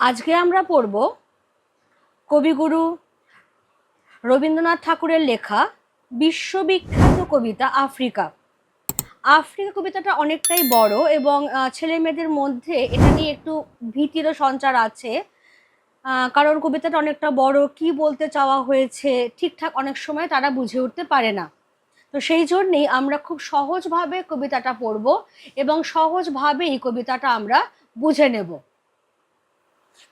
আজকে আমরা পড়ব কবিগুরু রবীন্দ্রনাথ ঠাকুরের লেখা বিশ্ববিখ্যাত কবিতা আফ্রিকা। আফ্রিকা কবিতাটা অনেকটাই বড় এবং ছেলে মেয়েদের মধ্যে এটা নিয়ে একটু ভীতিরও সঞ্চার আছে। কারণ কবিতাটা অনেকটা বড়, কি বলতে চাওয়া হয়েছে, ঠিকঠাক অনেক সময় তারা বুঝে উঠতে পারে না। তো সেই জন্যেই আমরা খুব সহজভাবে কবিতাটা পড়ব এবং সহজভাবেই কবিতাটা আমরা বুঝে নেব।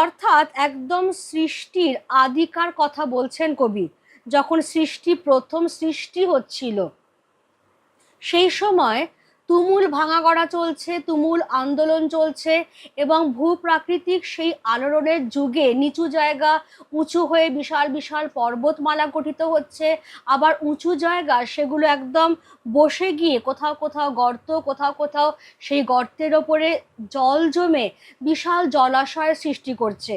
অর্থাৎ একদম সৃষ্টির আধিকার কথা বলছেন কবি যখন সৃষ্টি প্রথম সৃষ্টি হচ্ছিল। সেই সময় তুমুল ভাঙাগড়া চলছে, তুমুল আন্দোলন চলছে এবং ভূপ্রাকৃতিক সেই আলোড়নের যুগে নিচু জায়গা উঁচু হয়ে বিশাল বিশাল পর্বতমালা গঠিত হচ্ছে। আবার উঁচু জায়গা সেগুলো একদম বসে গিয়ে কোথাও কোথাও গর্ত, কোথাও কোথাও সেই গর্তের ওপরে জল জমে বিশাল জলাশয়ের সৃষ্টি করছে।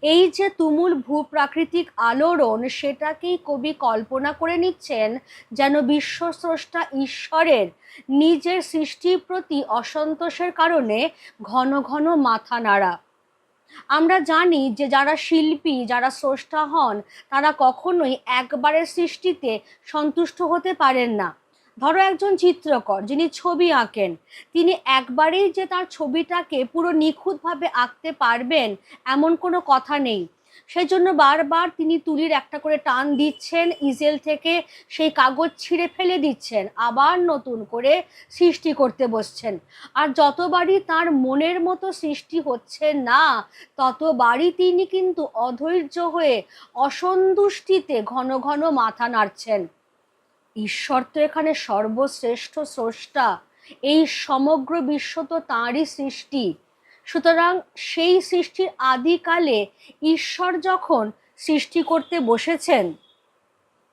এই যে তুমুল ভূপ্রাকৃতিক আলোড়ন, সেটাকেই কবি কল্পনা করে নিচ্ছেন যেন বিশ্বস্রষ্টা ঈশ্বরের নিজের সৃষ্টির প্রতি অসন্তোষের কারণে ঘন ঘন মাথা নাড়া। আমরা জানি যে যারা শিল্পী, যারা স্রষ্টা হন, তারা কখনোই একবারের সৃষ্টিতে সন্তুষ্ট হতে পারেন না। ধরো একজন চিত্রকর যিনি ছবি আঁকেন, তিনি একবারেই যে তার ছবিটাকে পুরো নিখুঁতভাবে আঁকতে পারবেন এমন কোনো কথা নেই। সেই জন্য বারবার তিনি তুলির একটা করে টান দিচ্ছেন ইজেল থেকে সেই কাগজ ছিঁড়ে ফেলে দিচ্ছেন, আবার নতুন করে সৃষ্টি করতে বসছেন। আর যতবারই তার মনের মতো সৃষ্টি হচ্ছে না, ততবারই তিনি কিন্তু অধৈর্য হয়ে অসন্তুষ্টিতে ঘন ঘন মাথা নাড়ছেন। ঈশ্বর তো এখানে সর্বশ্রেষ্ঠ স্রষ্টা, এই সমগ্র বিশ্ব তো তাঁরই সৃষ্টি। সুতরাং সেই সৃষ্টির আদিকালে ঈশ্বর যখন সৃষ্টি করতে বসেছেন,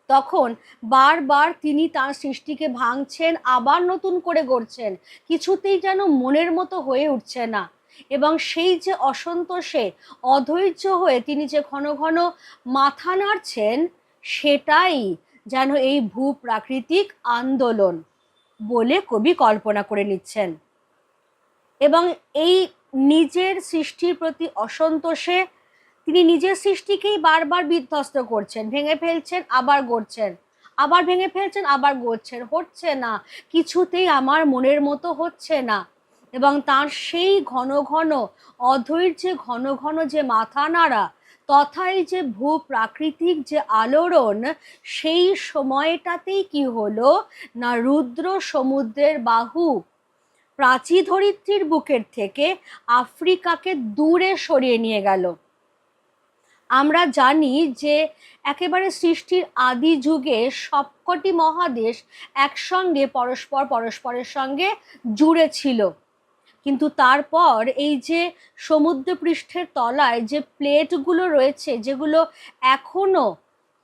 তখন বারবার তিনি তার সৃষ্টিকে ভাঙছেন, আবার নতুন করে গড়ছেন। কিছুতেই যেন মনের মতো হয়ে উঠছে না। এবং সেই যে অসন্তোষে অধৈর্য হয়ে তিনি যে ঘন ঘন মাথা নাড়ছেন, সেটাই যেন এই ভূপ্রাকৃতিক আন্দোলন বলে কবি কল্পনা করে নিচ্ছেন। এবং এই নিজের সৃষ্টির প্রতি অসন্তোষে তিনি নিজের সৃষ্টিকেই বারবার বিধ্বস্ত করছেন। ভেঙে ফেলছেন, আবার গড়ছেন। আবার ভেঙে ফেলছেন, আবার গড়ছেন। হচ্ছে না, কিছুতেই আমার মনের মতো হচ্ছে না। এবং তার সেই ঘন ঘন, অধৈর্যে ঘন ঘন যে মাথা নাড়া তথাই যে ভূ প্রাকৃতিক যে আলোড়ন, সেই সময়টাতেই কি হলো? না রুদ্র সমুদ্রের বাহু প্রাচী ধরিত্রীর বুকের থেকে আফ্রিকাকে দূরে সরিয়ে নিয়ে গেল। আমরা জানি যে একেবারে সৃষ্টির আদি যুগে সবকটি মহাদেশ একসঙ্গে পরস্পর পরস্পরের সঙ্গে জুড়ে ছিল। কিন্তু তারপর এই যে সমুদ্রপৃষ্ঠের তলায় যে প্লেটগুলো রয়েছে, যেগুলো এখনও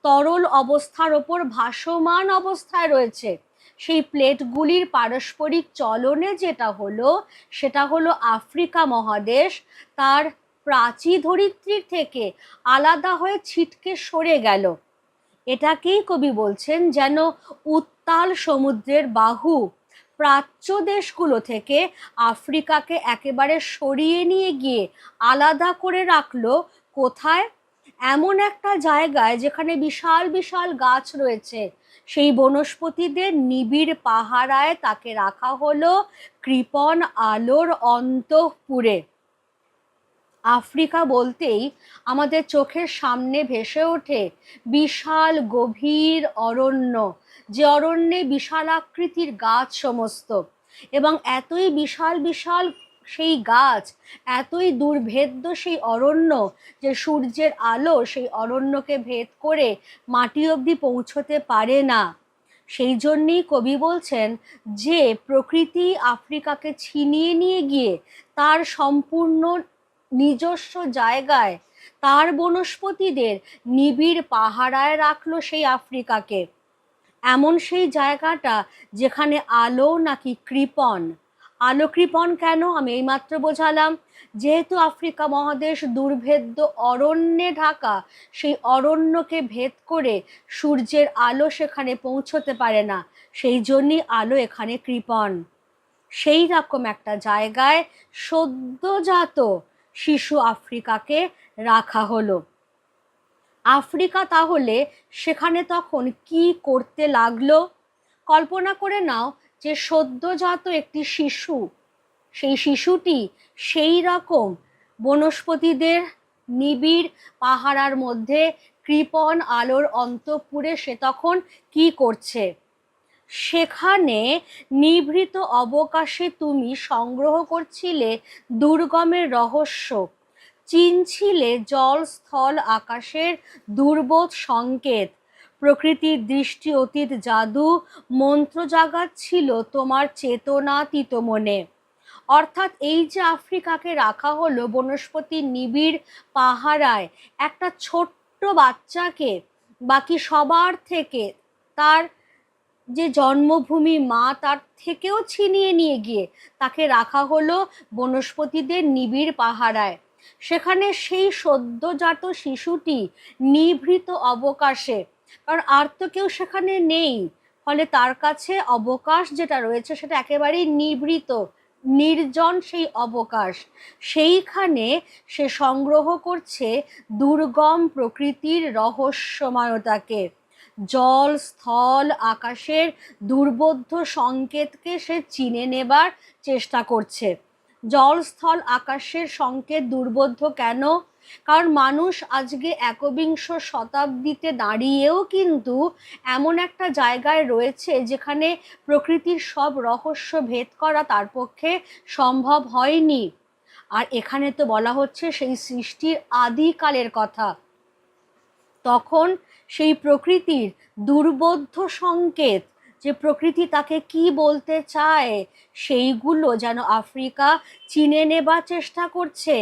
তরল অবস্থার ওপর ভাসমান অবস্থায় রয়েছে, সেই প্লেটগুলির পারস্পরিক চলনে যেটা হলো, সেটা হলো আফ্রিকা মহাদেশ। তার প্রাচী ধরিত্রীর থেকে আলাদা হয়ে ছিটকে সরে গেল। এটাকেই কবি বলছেন যেন উত্তাল সমুদ্রের বাহু। প্রাচ্য দেশগুলো থেকে আফ্রিকাকে একেবারে সরিয়ে নিয়ে গিয়ে আলাদা করে রাখল কোথায়? এমন একটা জায়গায় যেখানে বিশাল বিশাল গাছ রয়েছে। সেই বনস্পতিদের নিবিড় পাহারায় তাকে রাখা হলো কৃপণ আলোর অন্তঃপুরে। আফ্রিকা বলতেই আমাদের চোখের সামনে ভেসে ওঠে বিশাল গভীর অরণ্য, যে অরণ্যে বিশাল আকৃতির গাছ সমস্ত। এবং এতই বিশাল বিশাল সেই গাছ, এতই দুর্ভেদ্য সেই অরণ্য, যে সূর্যের আলো সেই অরণ্যকে ভেদ করে মাটি অবধি পৌঁছতে পারে না। সেই জন্যেই কবি বলছেন, যে প্রকৃতি আফ্রিকাকে ছিনিয়ে নিয়ে গিয়ে তার সম্পূর্ণ নিজস্ব জায়গায় তার বনস্পতিদের নিবিড় পাহারায় রাখল সেই আফ্রিকাকে। এমন সেই জায়গাটা যেখানে আলো নাকি কৃপণ। আলো কৃপণ কেন? আমি এইমাত্র বোঝালাম। যেহেতু আফ্রিকা মহাদেশ দুর্ভেদ্য অরণ্যে ঢাকা, সেই অরণ্যকে ভেদ করে সূর্যের আলো সেখানে পৌঁছতে পারে না। সেই জন্যই আলো এখানে কৃপণ। সেই রকম একটা জায়গায় সদ্যজাত শিশু আফ্রিকাকে রাখা হলো। আফ্রিকা তাহলে সেখানে তখন কি করতে লাগল? কল্পনা করে নাও যে সদ্যজাত একটি শিশু, সেই শিশুটি সেই রকম বনস্পতিদের নিবিড় পাহারার মধ্যে কৃপণ আলোর অন্তপুরে সে তখন কি করছে? সেখানে নিভৃত অবকাশে তুমি সংগ্রহ করছিলে দুর্গমের রহস্য। চিনছিলে জল স্থল আকাশের দুর্বোধ সংকেত। প্রকৃতির দৃষ্টি অতীত জাদু মন্ত্র জাগাচ্ছিল তোমার চেতনাতীত মনে। অর্থাৎ এই যে আফ্রিকাকে রাখা হলো বনস্পতির নিবিড় পাহারায়, একটা ছোট্ট বাচ্চাকে বাকি সবার থেকে তার যে জন্মভূমি মা তার থেকেও ছিনিয়ে নিয়ে গিয়ে তাকে রাখা হলো বনস্পতিদের নিবিড় পাহারায়। সেখানে সেই সদ্যজাত শিশুটি নিভৃত অবকাশে। কারণ আর তো কেউ সেখানে নেই। ফলে তার কাছে অবকাশ যেটা রয়েছে সেটা একেবারেই নিবৃত নির্জন সেই অবকাশ। সেইখানে সে সংগ্রহ করছে দুর্গম প্রকৃতির রহস্যময়তাকে। জল, স্থল, আকাশের দুর্বোধ্য সংকেতকে সে চিনে নেবার চেষ্টা করছে। জল, স্থল, আকাশের সংকেত দুর্বোধ্য কেন? কারণ মানুষ আজকে একবিংশ শতাব্দীতে দাঁড়িয়েও কিন্তু এমন একটা জায়গায় রয়েছে যেখানে প্রকৃতির সব রহস্য ভেদ করা তার পক্ষে সম্ভব হয়নি। আর এখানে তো বলা হচ্ছে সেই সৃষ্টির আদিকালের কথা। তখন সেই প্রকৃতির দুর্বোধ্য সংকেত, যে প্রকৃতি তাকে কি বলতে চায়, সেইগুলো যেন আফ্রিকা চিনে নেবার চেষ্টা করছে।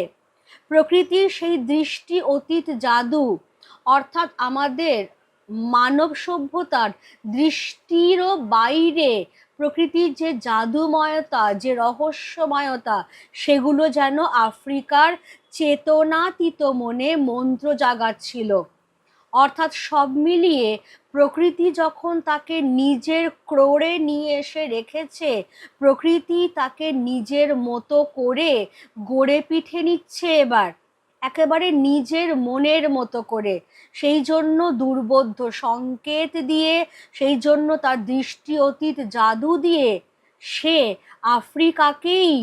প্রকৃতির সেই দৃষ্টি অতীত জাদু, অর্থাৎ আমাদের মানব সভ্যতার দৃষ্টিরও বাইরে প্রকৃতির যে জাদুময়তা, যে রহস্যময়তা, সেগুলো যেন আফ্রিকার চেতনাতীত মনে মন্ত্র জাগাচ্ছিল। অর্থাৎ সব মিলিয়ে প্রকৃতি যখন তাকে নিজের ক্রোড়ে নিয়ে এসে রেখেছে, প্রকৃতি তাকে নিজের মতো করে গড়ে পিঠে নিচ্ছে এবার। একেবারে নিজের মনের মতো করে। সেই জন্য দুর্বোধ্য সংকেত দিয়ে, সেই জন্য তার দৃষ্টি অতীত জাদু দিয়ে, সে আফ্রিকাকেই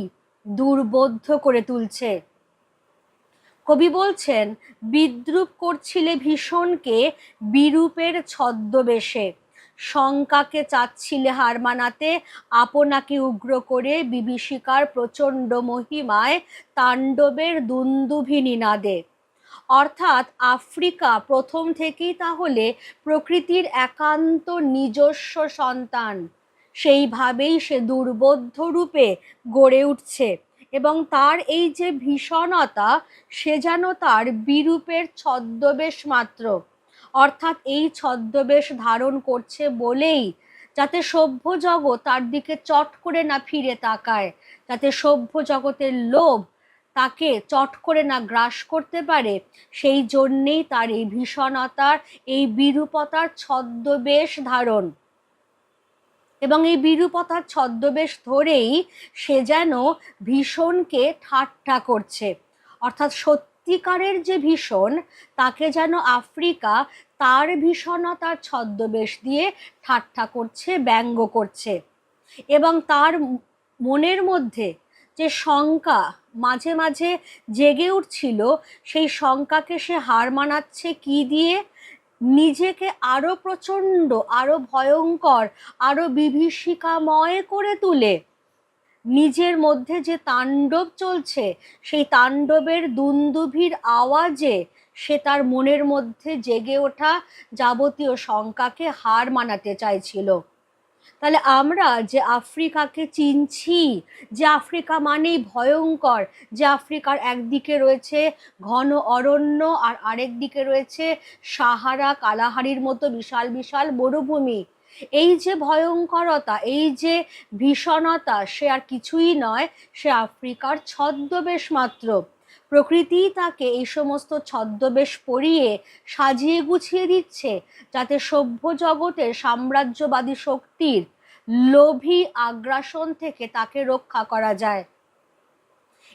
দুর্বোধ্য করে তুলছে। কবি বলছেন, বিদ্রুপ করছিলে ভীষণকে বিরূপের ছদ্মবেশে। শঙ্কাকে চাচ্ছিলে হার মানাতে, আপনাকে উগ্র করে বিভীষিকার প্রচণ্ড মহিমায় তাণ্ডবের দুন্দুভি নিনাদে অর্থাৎ আফ্রিকা প্রথম থেকেই তাহলে প্রকৃতির একান্ত নিজস্ব সন্তান। সেইভাবেই সে দুর্বোধ্য রূপে গড়ে উঠছে। এবং তার এই যে ভীষণতা, সে যেন তার বিরূপের ছদ্মবেশ মাত্র। অর্থাৎ এই ছদ্মবেশ ধারণ করছে বলেই যাতে সভ্য জগৎ তার দিকে চট করে না ফিরে তাকায়, যাতে সভ্য জগতের লোভ তাকে চট করে না গ্রাস করতে পারে, সেই জন্যেই তার এই ভীষণতার, এই বিরূপতার ছদ্মবেশ ধারণ। এবং এই বিরূপতার ছদ্মবেশ ধরেই সে যেন ভীষণকে ঠাট্টা করছে। অর্থাৎ সত্যিকারের যে ভীষণ, তাকে যেন আফ্রিকা তার ভীষণতার ছদ্মবেশ দিয়ে ঠাট্টা করছে, ব্যঙ্গ করছে। এবং তার মনের মধ্যে যে শঙ্কা মাঝে মাঝে জেগে উঠছিল, সেই শঙ্কাকে সে হার মানাচ্ছে কি দিয়ে? নিজেকে আরও প্রচণ্ড, আরও ভয়ঙ্কর, আরও বিভীষিকাময় করে তুলে। নিজের মধ্যে যে তাণ্ডব চলছে, সেই তাণ্ডবের দুন্দুভির আওয়াজে সে তার মনের মধ্যে জেগে ওঠা যাবতীয় শঙ্কাকে হার মানাতে চাইছিল। তাহলে আমরা যে আফ্রিকাকে চিনছি, যে আফ্রিকা মানেই ভয়ঙ্কর, যে আফ্রিকার একদিকে রয়েছে ঘন অরণ্য আর আরেক দিকে রয়েছে সাহারা কালাহারির মতো বিশাল বিশাল মরুভূমি এই যে ভয়ঙ্করতা, এই যে ভীষণতা, সে আর কিছুই নয়, সে আফ্রিকার ছদ্মবেশ মাত্র। প্রকৃতি তাকে এই সমস্ত ছদ্মবেশ পরিয়ে সাজিয়ে গুছিয়ে দিচ্ছে, যাতে সভ্য জগতের সাম্রাজ্যবাদী শক্তির লোভী আগ্রাসন থেকে তাকে রক্ষা করা যায়।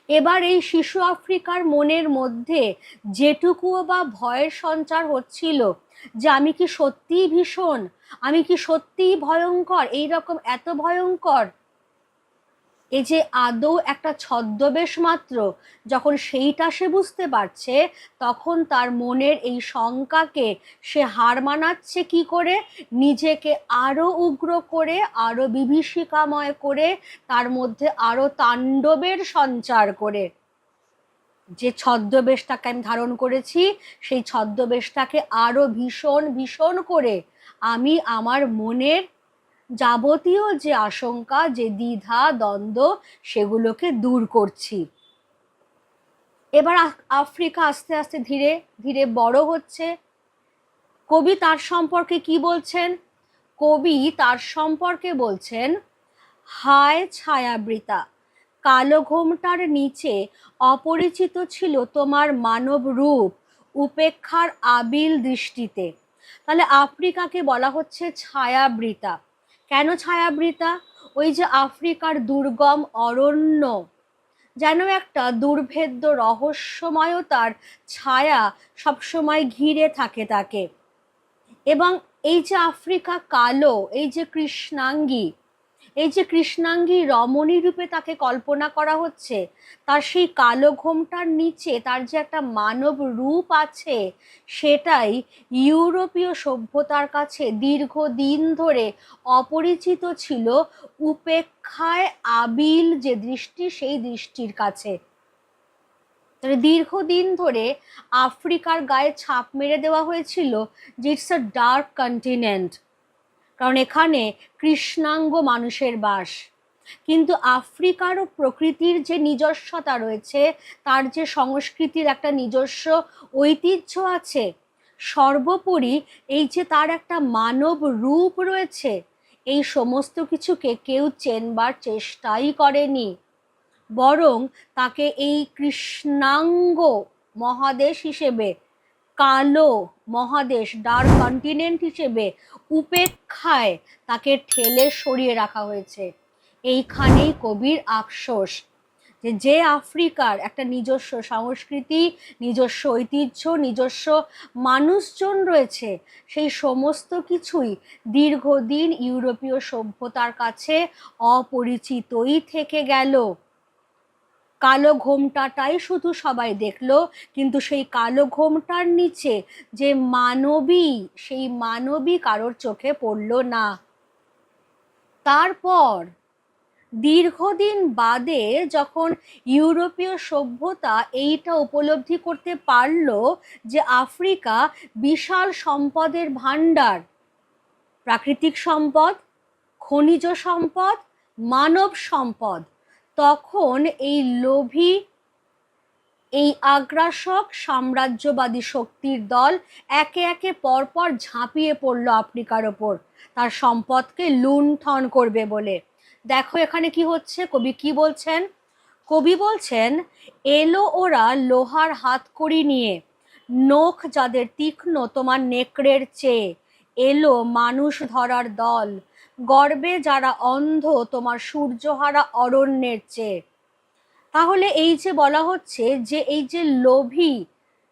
এবার এই শিশু আফ্রিকার মনের মধ্যে যেটুকু বা ভয়ের সঞ্চার হচ্ছিল যে আমি কি সত্যিই ভীষণ, আমি কি সত্যিই ভয়ঙ্কর এই রকম এত ভয়ঙ্কর এ যে আদৌ একটা ছদ্মবেশ মাত্র যখন সেইটা সে বুঝতে পারছে, তখন তার মনের এই শঙ্কাকে সে হার মানাচ্ছে কি করে? নিজেকে আরও উগ্র করে আরও বিভীষিকাময় করে, তার মধ্যে আরও তাণ্ডবের সঞ্চার করে। যে ছদ্মবেশটাকে আমি ধারণ করেছি, সেই ছদ্মবেশটাকে আরও ভীষণ ভীষণ করে আমি আমার মনের যাবতীয় যে আশঙ্কা, যে দ্বিধা, দ্বন্দ্ব, সেগুলোকে দূর করছি। এবার আফ্রিকা আস্তে আস্তে ধীরে ধীরে বড় হচ্ছে। কবি তার সম্পর্কে কি বলছেন? কবি তার সম্পর্কে বলছেন, হায় ছায়াবৃতা, কালো ঘোমটার নিচে অপরিচিত ছিল তোমার মানব রূপ উপেক্ষার আবিল দৃষ্টিতে। তাহলে আফ্রিকাকে বলা হচ্ছে ছায়াবৃতা। কেন ছায়াবৃতা? ওই যে আফ্রিকার দুর্গম অরণ্য। যেন একটা দুর্ভেদ্য রহস্যময়তার ছায়া সবসময় ঘিরে থাকে তাকে। এবং এই যে আফ্রিকা কালো, এই যে কৃষ্ণাঙ্গী এই যে কৃষ্ণাঙ্গী রমণী রূপে তাকে কল্পনা করা হচ্ছে, তার সেই কালো ঘোমটার নিচে তার যে একটা মানব রূপ আছে, সেটাই ইউরোপীয় সভ্যতার কাছে দীর্ঘদিন ধরে অপরিচিত ছিল, উপেক্ষায় আবিল যে দৃষ্টি, সেই দৃষ্টির কাছে। দীর্ঘদিন ধরে আফ্রিকার গায়ে ছাপ মেরে দেওয়া হয়েছিল, যে ইটস আ ডার্ক কন্টিনেন্ট কারণ এখানে কৃষ্ণাঙ্গ মানুষের বাস। কিন্তু আফ্রিকারও প্রকৃতির যে নিজস্বতা রয়েছে, তার যে সংস্কৃতির একটা নিজস্ব ঐতিহ্য আছে, সর্বোপরি এই যে তার একটা মানব রূপ রয়েছে, এই সমস্ত কিছুকে কেউ চেনবার চেষ্টাই করেনি। বরং তাকে এই কৃষ্ণাঙ্গ মহাদেশ হিসেবে কালো মহাদেশ ডার্ক কন্টিনেন্ট হিসেবে উপেক্ষায় তাকে ঠেলে সরিয়ে রাখা হয়েছে। এইখানেই কবির আফসোস যে যে আফ্রিকার একটা নিজস্ব সংস্কৃতি, নিজস্ব ঐতিহ্য, নিজস্ব মানুষজন রয়েছে, সেই সমস্ত কিছুই দীর্ঘদিন ইউরোপীয় সভ্যতার কাছে অপরিচিতই থেকে গেল। কালো ঘোমটাটাই শুধু সবাই দেখল, কিন্তু সেই কালো ঘোমটার নিচে যে মানবী, সেই মানবী কারোর চোখে পড়ল না। তারপর দীর্ঘদিন বাদে যখন ইউরোপীয় সভ্যতা এইটা উপলব্ধি করতে পারল যে আফ্রিকা বিশাল সম্পদের ভাণ্ডার, প্রাকৃতিক সম্পদ, খনিজ সম্পদ, মানব সম্পদ তখন এই লোভী, এই আগ্রাসক সাম্রাজ্যবাদী শক্তির দল একে একে পরপর ঝাঁপিয়ে পড়ল আফ্রিকার ওপর। তার সম্পদকে লুণ্ঠন করবে বলে। দেখো এখানে কি হচ্ছে, কবি কি বলছেন? কবি বলছেন, এলো ওরা লোহার হাত করি নিয়ে। নখ যাদের তীক্ষ্ণ তোমার নেকড়ের চেয়ে। এলো মানুষ ধরার দল। গর্বে যারা অন্ধ, তোমার সূর্যহারা অরণ্যের চেয়ে। তাহলে এই যে বলা হচ্ছে যে, এই যে লোভী,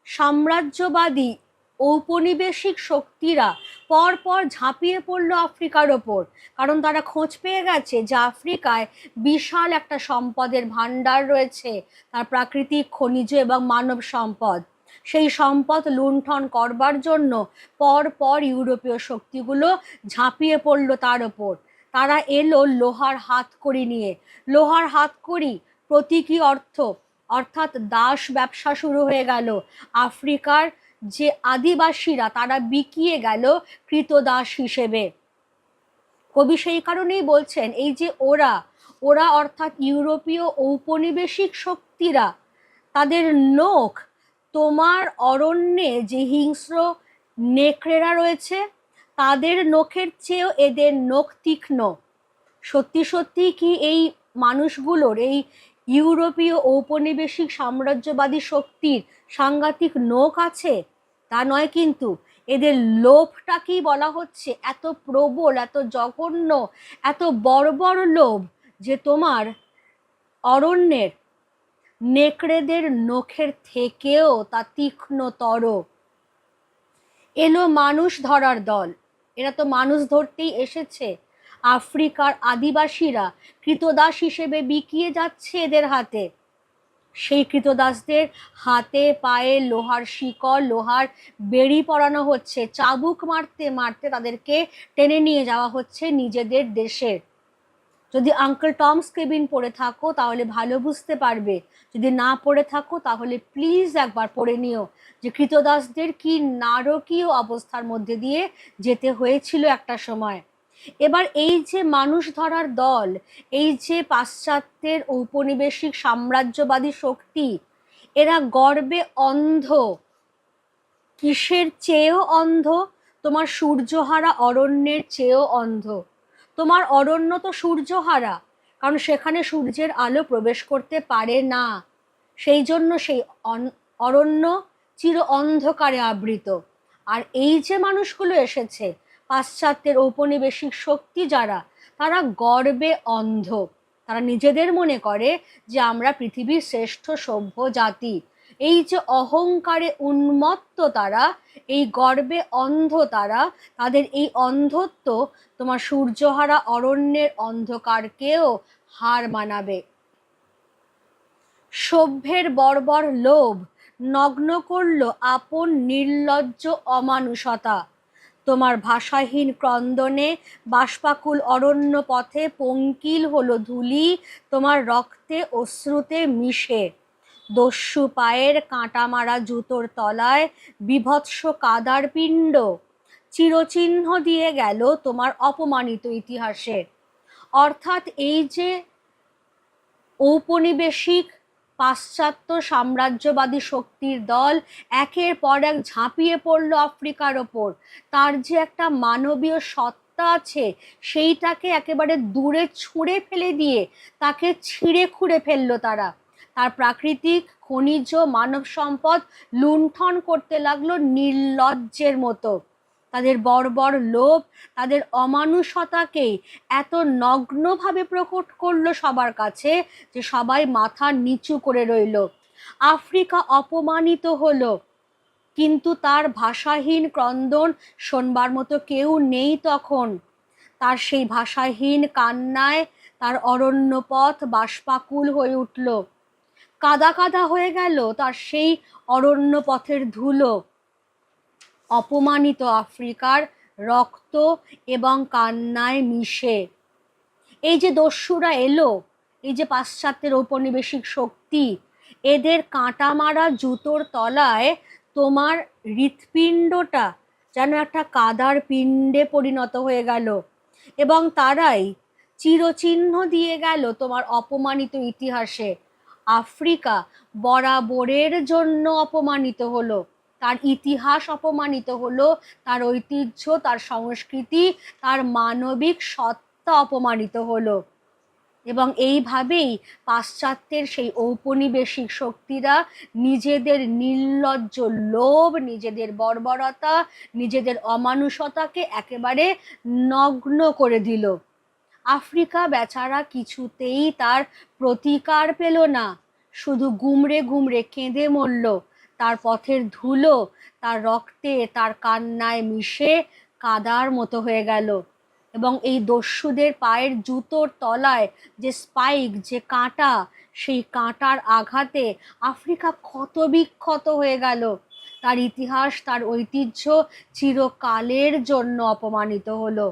সাম্রাজ্যবাদী, ঔপনিবেশিক শক্তিরা পরপর ঝাঁপিয়ে পড়ল আফ্রিকার ওপর। কারণ তারা খোঁজ পেয়ে গেছে যে আফ্রিকায় বিশাল একটা সম্পদের ভাণ্ডার রয়েছে, তার প্রাকৃতিক খনিজ এবং মানব সম্পদ। সেই সম্পদ লুণ্ঠন করবার জন্য পর পর ইউরোপীয় শক্তিগুলো ঝাঁপিয়ে পড়ল তার ওপর। তারা এলো লোহার হাত করি নিয়ে। লোহার হাত করি প্রতীকী অর্থ, অর্থাৎ দাস ব্যবসা শুরু হয়ে গেল। আফ্রিকার যে আদিবাসীরা, তারা বিকিয়ে গেল কৃতদাস হিসেবে। কবি সেই কারণেই বলছেন, এই যে ওরা ওরা অর্থাৎ ইউরোপীয় ঔপনিবেশিক শক্তিরা, তাদের নখ তোমার অরণ্যে যে হিংস্র নেকড়েরা রয়েছে, তাদের নখের চেয়েও এদের নখ তীক্ষ্ণ। সত্যি সত্যি কি এই মানুষগুলোর, এই ইউরোপীয় ঔপনিবেশিক সাম্রাজ্যবাদী শক্তির সাংঘাতিক নখ আছে? তা নয় কিন্তু, এদের লোভটাকেই বলা হচ্ছে? এত প্রবল, এত জঘন্য, এত বড় লোভ যে তোমার অরণ্যের নেকড়েদের নখের থেকেও তা তীক্ষ্ণতর। এলো মানুষ ধরার দল। এরা তো মানুষ ধরতেই এসেছে। আফ্রিকার আদিবাসীরা কৃতদাস হিসেবে বিকিয়ে যাচ্ছে এদের হাতে। সেই কৃতদাসদের হাতে পায়ে লোহার শিকল লোহার বেড়ি পরানো হচ্ছে। চাবুক মারতে মারতে তাদেরকে টেনে নিয়ে যাওয়া হচ্ছে নিজেদের দেশের যদি আঙ্কেল টমস কেবিন পড়ে থাকো, তাহলে ভালো বুঝতে পারবে। যদি না পড়ে থাকো, তাহলে প্লিজ একবার পড়ে নিও যে কৃতদাসদের কি নারকীয় অবস্থার মধ্যে দিয়ে যেতে হয়েছিল একটা সময়। এবার এই যে মানুষ ধরার দল, এই যে পাশ্চাত্যের ঔপনিবেশিক সাম্রাজ্যবাদী শক্তি, এরা গর্বে অন্ধ। কিসের চেয়েও অন্ধ? তোমার সূর্যহারা অরণ্যের চেয়েও অন্ধ। তোমার অরণ্য তো সূর্যহারা, কারণ সেখানে সূর্যের আলো প্রবেশ করতে পারে না। সেই জন্য সেই অরণ্য চির অন্ধকারে আবৃত। আর এই যে মানুষগুলো এসেছে, পাশ্চাত্যের ঔপনিবেশিক শক্তি যারা, তারা গর্বে অন্ধ। তারা নিজেদের মনে করে যে আমরা পৃথিবীর শ্রেষ্ঠ সভ্য জাতি। এই যে অহংকারে উন্মত্ত তারা, এই গর্বে অন্ধ তারা, তাদের এই অন্ধত্ব তোমার সূর্যহারা অরণ্যের অন্ধকারকেও হার মানাবে। সভ্যের বর্বর লোভ নগ্ন করল আপন নির্লজ্জ অমানুষতা। তোমার ভাষাহীন ক্রন্দনে বাষ্পাকুল অরণ্য পথে পঙ্কিল হলো ধুলি, তোমার রক্তে অশ্রুতে মিশে। দস্যু পায়ের কাঁটা মারা জুতোর তলায় বিভৎস কাদার পিণ্ড। চিরচিহ্ন দিয়ে গেল তোমার অপমানিত ইতিহাসে। অর্থাৎ এই যে ঔপনিবেশিক পাশ্চাত্য সাম্রাজ্যবাদী শক্তির দল একের পর এক ঝাঁপিয়ে পড়ল আফ্রিকার ওপর, তার যে একটা মানবীয় সত্তা আছে সেইটাকে একেবারে দূরে ছুঁড়ে ফেলে দিয়ে তাকে ছিঁড়ে খুঁড়ে ফেলল তারা। তার প্রাকৃতিক খনিজ মানব সম্পদ লুণ্ঠন করতে লাগল নির্লজ্জের মতো। তাদের বর্বর লোভ, তাদের অমানুষতাকেই এত নগ্নভাবে প্রকট করল সবার কাছে যে সবাই মাথা নিচু করে রইল। আফ্রিকা অপমানিত হলো। কিন্তু তার ভাষাহীন ক্রন্দন শোনবার মতো কেউ নেই তখন। তার সেই ভাষাহীন কান্নায় তার অরণ্য পথ বাষ্পাকুল হয়ে উঠল। কাদা কাদা হয়ে গেল তার সেই অরণ্য পথের ধুলো। অপমানিত আফ্রিকার রক্ত এবং কান্নায় মিশে। এই যে দস্যুরা এলো, এই যে পাশ্চাত্যের ঔপনিবেশিক শক্তি, এদের কাঁটা মারা জুতোর তলায় তোমার হৃৎপিণ্ডটা যেন একটা কাদার পিণ্ডে পরিণত হয়ে গেল এবং তারাই চিরচিহ্ন দিয়ে গেল তোমার অপমানিত ইতিহাসে। আফ্রিকা বরাবরের জন্য অপমানিত হলো। তার ইতিহাস অপমানিত হলো, তার ঐতিহ্য, তার সংস্কৃতি, তার মানবিক সত্তা অপমানিত হলো। এবং এইভাবেই পাশ্চাত্যের সেই ঔপনিবেশিক শক্তিরা নিজেদের নির্লজ্জ লোভ, নিজেদের বর্বরতা, নিজেদের অমানুষতাকে একেবারে নগ্ন করে দিল। আফ্রিকা বেচারা কিছুতেই তার প্রতিকার পেল না। শুধু গুমরে গুমরে কেঁদে মরল। তার পথের ধুলো, তার রক্তে, তার কান্নায় মিশে কাদার মতো হয়ে গেল। এবং এই দস্যুদের পায়ের জুতোর তলায় যে স্পাইক যে কাঁটা, সেই কাঁটার আঘাতে আফ্রিকা ক্ষত বিক্ষত হয়ে গেল। তার ইতিহাস, তার ঐতিহ্য চিরকালের জন্য অপমানিত হলো।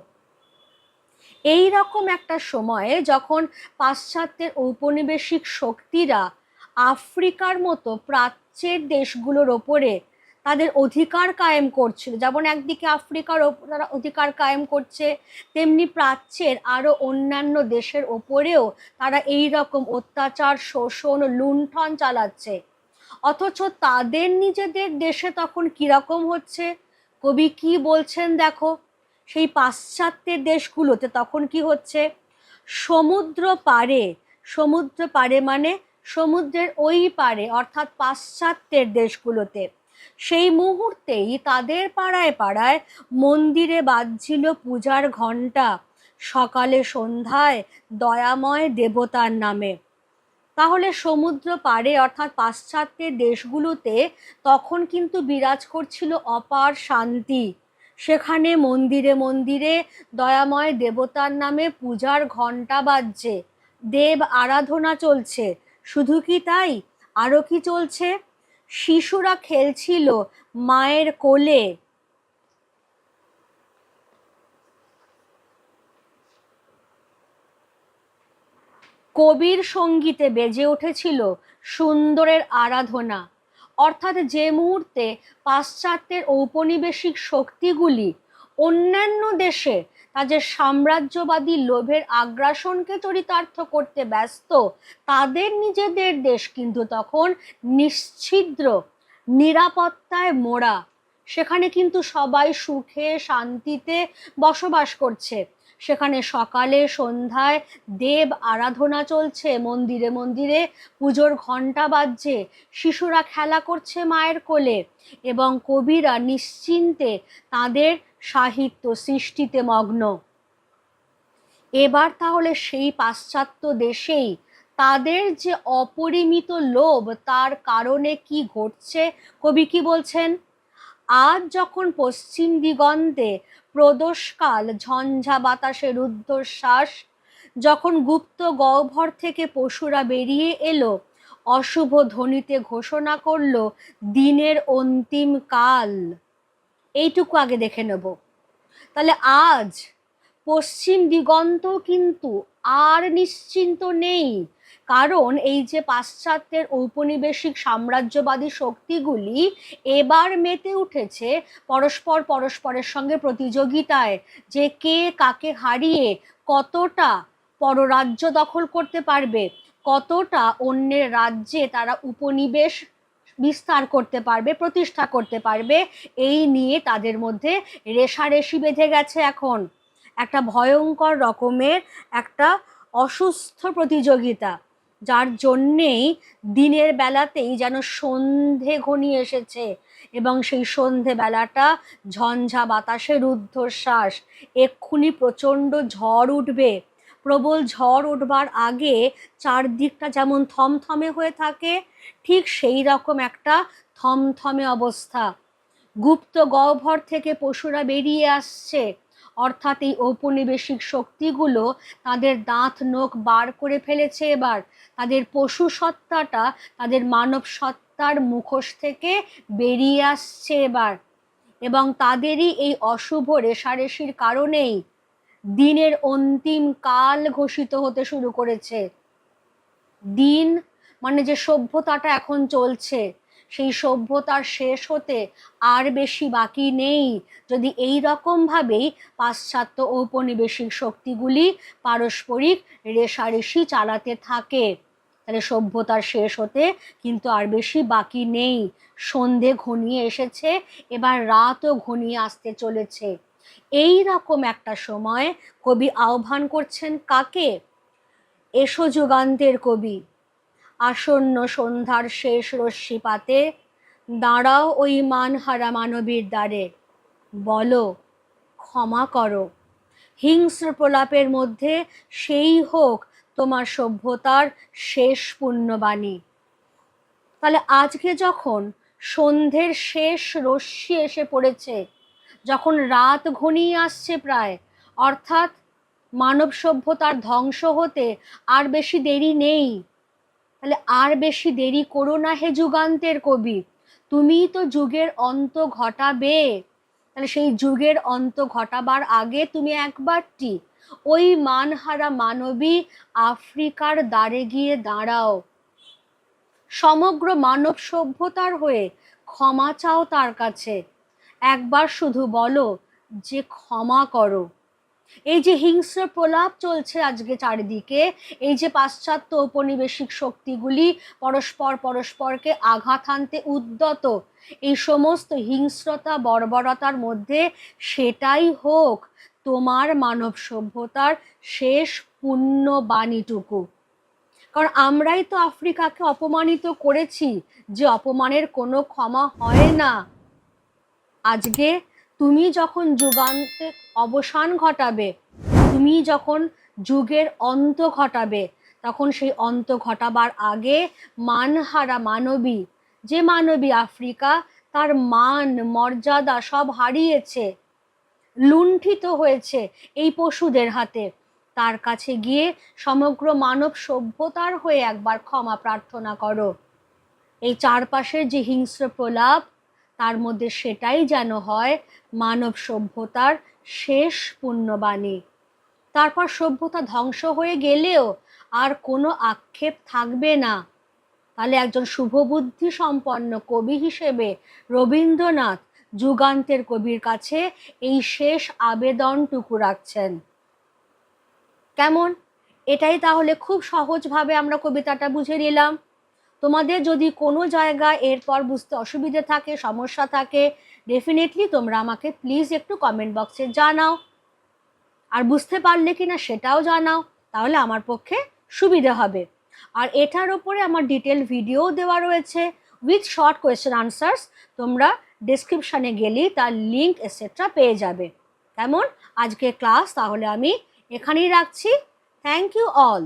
এই রকম একটা সময়ে যখন পাশ্চাত্যের ঔপনিবেশিক শক্তিরা আফ্রিকার মতো প্রাচ্যের দেশগুলোর ওপরে তাদের অধিকার কায়েম করছিল, যেমন একদিকে আফ্রিকার তারা অধিকার কায়েম করছে, তেমনি প্রাচ্যের আরও অন্যান্য দেশের ওপরেও তারা এই রকম অত্যাচার, শোষণ, লুণ্ঠন চালাচ্ছে। অথচ তাদের নিজেদের দেশে তখন কীরকম হচ্ছে? কবি কি বলছেন দেখো? সেই পাশ্চাত্যের দেশগুলোতে তখন কি হচ্ছে? সমুদ্র পারে সমুদ্র পারে মানে সমুদ্রের ওই পারে অর্থাৎ পাশ্চাত্যের দেশগুলোতে। সেই মুহূর্তেই তাদের পাড়ায় পাড়ায় মন্দিরে বাজছিল পূজার ঘণ্টা, সকালে সন্ধ্যায় দয়াময় দেবতার নামে। তাহলে সমুদ্র পারে অর্থাৎ পাশ্চাত্যের দেশগুলোতে তখন কিন্তু বিরাজ করছিল অপার শান্তি। সেখানে মন্দিরে মন্দিরে দয়াময় দেবতার নামে পূজার ঘণ্টা বাজছে। দেব আরাধনা চলছে। শুধু কি তাই? আরও কি চলছে? শিশুরা খেলছিল মায়ের কোলে। কবির সঙ্গীতে বেজে উঠেছিল সুন্দরের আরাধনা। অর্থাৎ যে মুহূর্তে পাশ্চাত্যের ঔপনিবেশিক শক্তিগুলি অন্যান্য দেশে তাদের সাম্রাজ্যবাদী লোভের আগ্রাসনকে চরিতার্থ করতে ব্যস্ত, তাদের নিজেদের দেশ কিন্তু তখন নিশ্ছিদ্র, নিরাপত্তায় মোড়া। সেখানে কিন্তু সবাই সুখে, শান্তিতে বসবাস করছে। সেখানে সকালে, সন্ধ্যায় দেব আরাধনা চলছে, মন্দিরে মন্দিরে। পুজোর ঘণ্টা বাজছে, শিশুরা খেলা করছে মায়ের কোলে এবং কবিরা নিশ্চিন্তে তাদের সাহিত্য সৃষ্টিতে মগ্ন। এবার তাহলে সেই পাশ্চাত্য দেশেই তাদের যে অপরিমিত লোভ, তার কারণে কি ঘটছে? কবি কি বলছেন? আজ যখন পশ্চিম দিগন্তে প্রদোষকাল, ঝঞ্ঝা বাতাসে রুদ্ধশ্বাস যখন গুপ্ত গহ্বর থেকে পশুরা বেরিয়ে এলো, অশুভ ধ্বনিতে ঘোষণা করল, দিনের অন্তিম কাল। এইটুকু আগে দেখে নেব। তাহলে আজ পশ্চিম দিগন্ত কিন্তু আর নিশ্চিন্ত নেই। কারণ এই যে পাশ্চাত্যের ঔপনিবেশিক সাম্রাজ্যবাদী শক্তিগুলি এবার মেতে উঠেছে পরস্পর পরস্পরের সঙ্গে প্রতিযোগিতায় যে কে কাকে হারিয়ে কতটা পররাজ্য দখল করতে পারবে, কতটা অন্যের রাজ্যে তারা উপনিবেশ বিস্তার করতে পারবে, প্রতিষ্ঠা করতে পারবে, এই নিয়ে তাদের মধ্যে রেশারেশি বেঁধে গেছে এখন। একটা ভয়ঙ্কর রকমের একটা অসুস্থ প্রতিযোগিতা। যার জন্যেই দিনের বেলাতেই যেন সন্ধে ঘনিয়ে এসেছে এবং সেই সন্ধে বেলাটা ঝঞ্ঝা বাতাসের ঊর্ধ্বশ্বাস এক্ষুনি প্রচণ্ড ঝড় উঠবে। প্রবল ঝড় উঠবার আগে চারদিকটা যেমন থমথমে হয়ে থাকে, ঠিক সেই রকম একটা থমথমে অবস্থা। গুপ্ত গহ্বর থেকে পশুরা বেরিয়ে আসছে। অর্থাৎ এই ঔপনিবেশিক শক্তিগুলো তাদের দাঁত, নখ বার করে ফেলেছে এবার। তাদের পশু সত্তাটা তাদের মানব সত্তার মুখোশ থেকে বেরিয়ে আসছে এবার। এবং তাদেরই এই অশুভ রেশারেশির কারণেই দিনের অন্তিম কাল ঘোষিত হতে শুরু করেছে। দিন মানে যে সভ্যতাটা এখন চলছে সেই সভ্যতার শেষ হতে আর বেশি বাকি নেই। যদি এই রকমভাবেই পাশ্চাত্য ঔপনিবেশিক শক্তিগুলি পারস্পরিক রেশারেশি চালাতে থাকে, তাহলে সভ্যতার শেষ হতে কিন্তু আর বেশি বাকি নেই। সন্ধে ঘনিয়ে এসেছে, এবার রাতও ঘনিয়ে আসতে চলেছে। এই রকম একটা সময় কবি আহ্বান করছেন কাকে? এসো যুগান্তের কবি। আসন্ন সন্ধ্যার শেষ রশ্মিপাতে, দাঁড়াও ওই মানহারা মানবীর দ্বারে। বলো, ক্ষমা করো। হিংস্র প্রলাপের মধ্যে সেই হোক তোমার সভ্যতার শেষ পুণ্যবাণী। তাহলে আজকে যখন সন্ধ্যের শেষ রশ্মি এসে পড়েছে, যখন রাত ঘনিয়ে আসছে প্রায়, অর্থাৎ মানব সভ্যতার ধ্বংস হতে আর বেশি দেরি নেই। তাহলে আর বেশি দেরি করো না হে যুগান্তের কবি। তুমিই তো যুগের অন্ত ঘটাবে। তাহলে সেই যুগের অন্ত ঘটাবার আগে তুমি একবারটি ওই মানহারা মানবী আফ্রিকার দ্বারে গিয়ে দাঁড়াও। সমগ্র মানব সভ্যতার হয়ে ক্ষমা চাও তার কাছে। একবার শুধু বলো যে ক্ষমা করো। এই যে হিংস্র প্রলাপ চলছে আজকে চারিদিকে, এই যে পাশ্চাত্য ঔপনিবেশিক শক্তিগুলি পরস্পর পরস্পরকে আঘাত আনতে উদ্যত, এই সমস্ত হিংস্রতা, বর্বরতার মধ্যে সেটাই হোক, তোমার মানব সভ্যতার শেষ পুণ্য বাণীটুকু কারণ আমরাই তো আফ্রিকাকে অপমানিত করেছি, যে অপমানের কোনো ক্ষমা হয় না। আজকে তুমি যখন যুগান্তে অবসান ঘটাবে। তুমি যখন যুগের অন্ত ঘটাবে, তখন সেই অন্ত ঘটাবার আগে মানহারা মানবী, যে মানবী আফ্রিকা, তার মান, মর্যাদা সব হারিয়েছে, লুণ্ঠিত হয়েছে এই পশুদের হাতে। তার কাছে গিয়ে সমগ্র মানব সভ্যতার হয়ে একবার ক্ষমা প্রার্থনা করো। এই চারপাশের যে হিংস্র প্রলাপ, তার মধ্যে সেটাই যেন হয় মানব সভ্যতার শেষ পুণ্যবাণী। তারপর সভ্যতা ধ্বংস হয়ে গেলেও আর কোনো আক্ষেপ থাকবে না। তাহলে একজন শুভবুদ্ধি সম্পন্ন কবি হিসেবে রবীন্দ্রনাথ যুগান্তের কবির কাছে এই শেষ আবেদনটুকু রাখছেন। কেমন? এটাই তাহলে খুব সহজভাবে আমরা কবিতাটা বুঝে নিলাম। তোমাদের যদি কোনো জায়গায় এরপর বুঝতে অসুবিধে থাকে, সমস্যা থাকে ডেফিনেটলি তোমরা আমাকে প্লিজ একটু কমেন্ট বক্সে জানাও। আর বুঝতে পারলে কি না সেটাও জানাও, তাহলে আমার পক্ষে সুবিধে হবে। আর এটার ওপরে আমার ডিটেল ভিডিও দেওয়া রয়েছে। উইথ শর্ট কোয়েশ্চেন আনসার্স তোমরা ডিসক্রিপশানে গেলেই তার লিঙ্ক এসেট্রা পেয়ে যাবে। কেমন? আজকে ক্লাস তাহলে আমি এখানেই রাখছি। Thank you all